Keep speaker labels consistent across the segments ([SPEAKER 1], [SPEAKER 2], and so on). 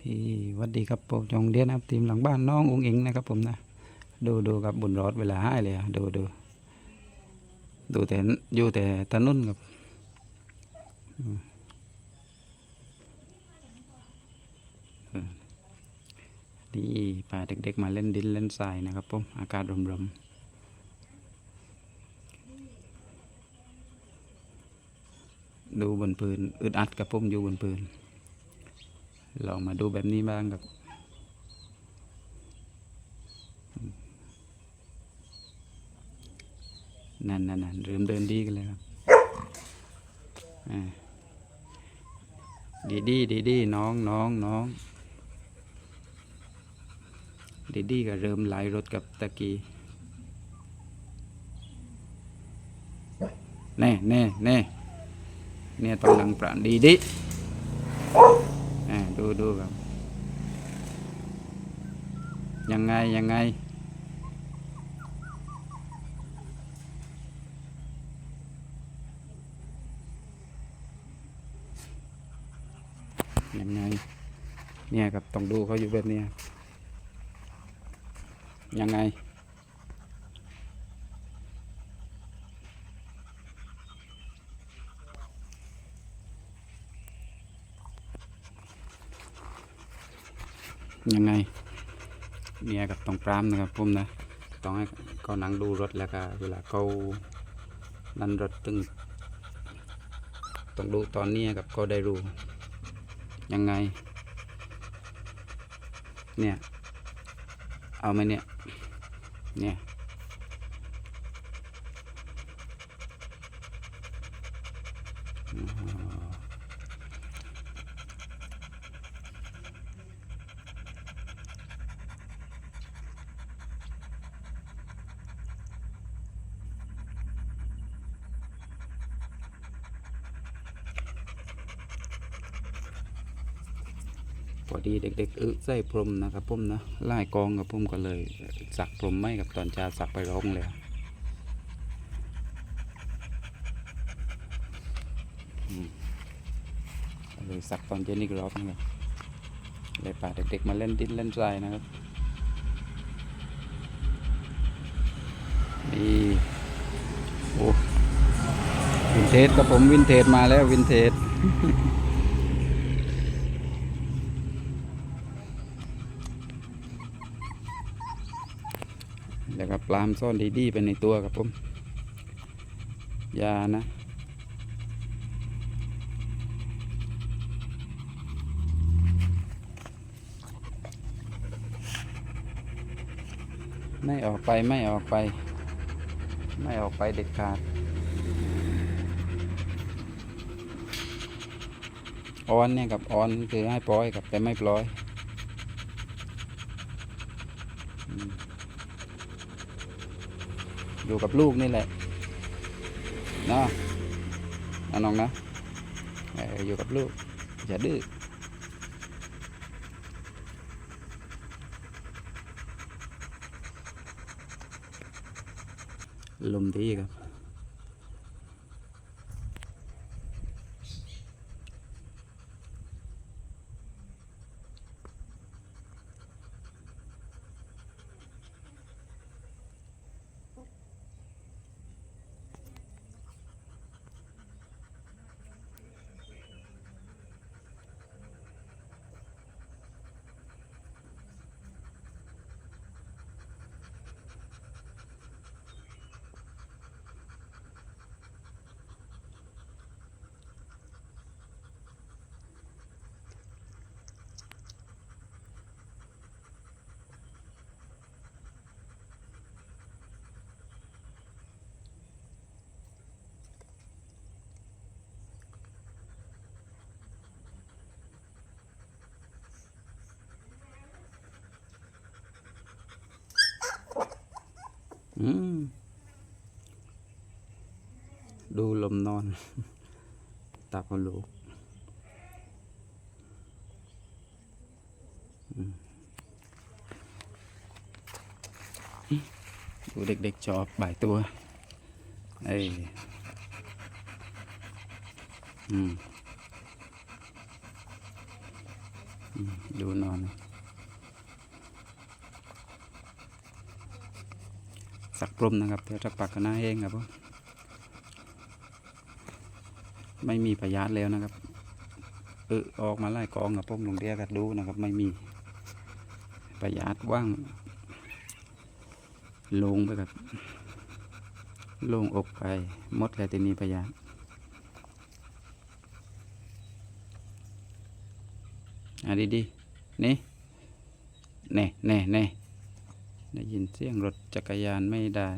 [SPEAKER 1] พี่วัดดีครับผมจงเดียนนะครับทีมหลังบ้านน้ององเองนะครับผมนะ ดูดูครับบุญรอดเวลาให้เลยดูดูดูแต่อยู่แต่ถนนครับนี่พาเด็กๆมาเล่นดินเล่นทรายนะครับผมอากาศรมๆดูบนพื้นอึดอัดกับผมอยู่บนพื้น ลองมาดูแบบนี้บ้างครับ นั่นนั่นนั่นเริ่มเดินดีกันเลยครับดีดีดีดีน้องน้องน้องดีดีก็เริ่มไล่รถกับตะกี้แน่แน่แน่เนี่ยต้องลังปราณดีดี ดูดูครับยังไง ยังไง ยังไง เนี่ยครับต้องดูเขาอยู่แบบนี้ยังไง ยังไงเนี่ยกับตองปรามนะครับผมนะต้องให้เขานั่งดูรถแล้วก็เวลาเขานั่นรถตึงต้องดูตอนนี้กับเขาได้รู้ยังไง เนี่ย เอาไหมเนี่ย เนี่ย พอดีเด็ก ๆ อึใส่พรมนะครับผมนะไล่กองกับผมก็เลย สักพรมไม่กับตอนชาสักไปร้องเลยเลยสักตอนเย็นอีกรอบนะครับเลยพาเด็กๆมาเล่นดินเล่นทรายนะครับนี่โอ้วินเทจกับผมวินเทจมาแล้ววินเทจ แลามซ่อนดีๆไปในตัวครับผมอยานะ ไม่ออกไปไม่ออกไป ไม่ออกไปเด็ดขาดออนเนี่ยกับออนคือให้ปล่อยกับแต่ไม่ปล่อย อยู่กับลูกนี่แหละนะนะน้องนะอยู่กับลูก อย่าดื้อลมดีครับ ดูลมนอนตาคนลูกอืมดูเด็กๆชอบบ่ายตัวเอ้ยอืมออืมดูนอน สักกลมนะครับเดี๋ยวจะปักกันหน้าเองครับผมไม่มีพยาธิแล้วนะครับเออออกมาไล่กองกับผมลงเดียกัดดูนะครับ ไม่มีพยาธิว่าง ลงไปกับลงอกไปมดเลยทีนี้พยาธิอะดีๆนี่แน่แน่แน่ ได้ยินเสียงรถจักรยานไม่ได้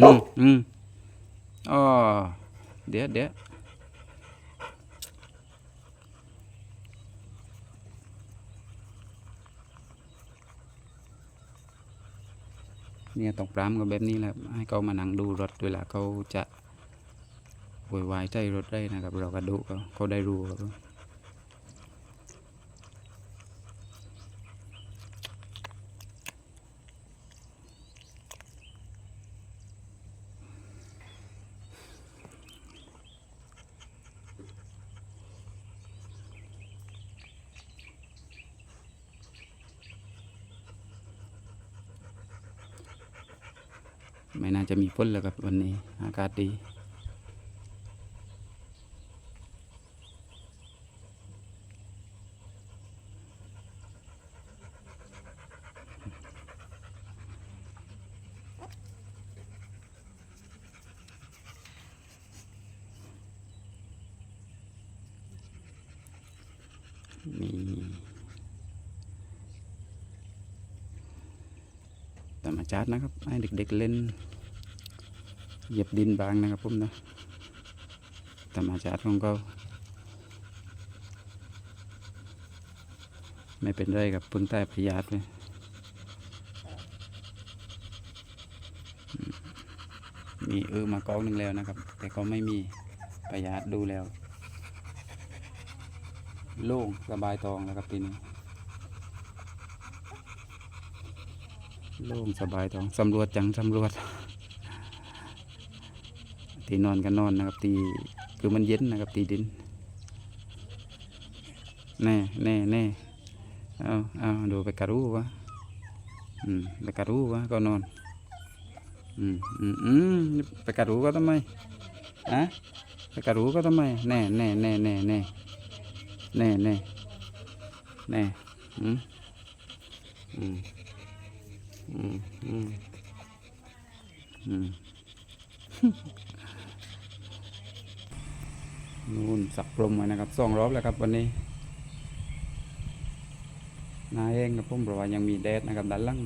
[SPEAKER 1] อืมอืมอ๋อเดี๋ยวเดี๋ยวเนี่ยต้องปรามกับแบบนี้แหละให้เขามานั่งดูรถเวลาเขาจะโวยวายใจรถได้นะครับ เราก็ดูเขาเขาได้รู้ครับ ไม่น่าจะมีฝนแล้วครับวันนี้ อากาศดี มีธรรมชาตินะครับ ให้เด็กๆเล่น เหยียบดินบางนะครับผมนะธรรมชาติของเขาไม่เป็นไรกับพึ่งใต้พยาธิเลยมีเออมากองหนึ่งแล้วนะครับ แต่ก็ไม่มีพยาธิดูแล้ว โล่งสบายตองแล้วครับทีนี้โล่งสบายตองสำรวจจังสำรวจ ที่นอนก็นนอนนะครับที่คือมันเย็นนะครับที่ดิน แน่แน่แน่เอาเอาดูไปกระรู้วะอืมไปกระรู้วะก็นอน อืมอืมอืมไปกระรู้ก็ทำไมอะไปกระรู้ก็ทำไม แน่แน่แน่แน่แน่แน่แน่แน่อืมอืมอืมอืมอืม นู่น สักกลมไว้นะครับสองรอบแล้วครับวันนี้นาเองครับผมเพราะว่ายังมีแดดนะครับด้านล่าง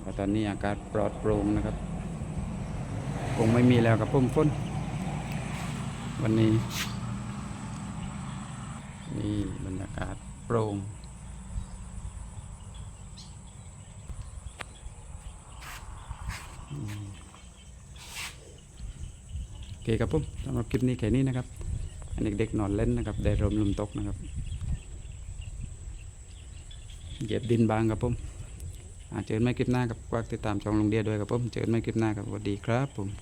[SPEAKER 1] แต่ตอนนี้อากาศปลอดโปร่งนะครับ คงไม่มีแล้วครับผมฝนวันนี้ นี่บรรยากาศโปร่งโอ เคครับผมสำหรับคลิปนี้แค่นี้นะครับอันเด็กๆนอนเล่นนะครับได้ลมลมตกนะครับเหยียบดินบางครับผมเจอกันไม่คลิปหน้ากับกวักติดตามช่องลงเดียด้วยครับผมเจอกันไม่คลิปหน้าครับสวัสดีครับผม